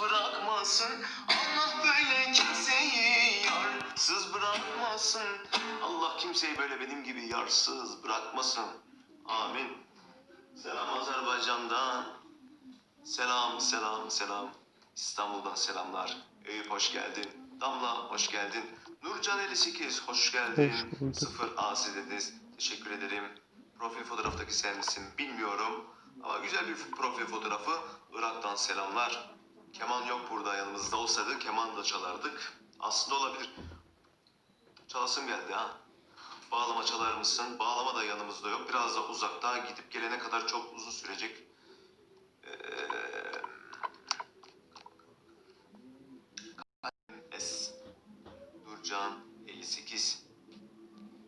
bırakmasın. Allah böyle kimseyi yarsız bırakmasın. Allah kimseyi böyle benim gibi yarsız bırakmasın. Amin. Selam Azerbaycan'dan. Selam, selam, selam. İstanbul'dan selamlar. Eyüp hoş geldin. Damla hoş geldin. Nurcan 58 hoş geldin. Hoş. Sıfır AC dediniz. Teşekkür ederim. Profil fotoğraftaki sen misin bilmiyorum. Ama güzel bir profil fotoğrafı. Irak'tan selamlar. Keman yok burada yanımızda olsaydı keman da çalardık. Aslında olabilir. Çalasım geldi ha. Bağlama çalar mısın? Bağlama da yanımızda yok. Biraz da uzakta. Gidip gelene kadar çok uzun sürecek. Ee, S. Nurcan 58.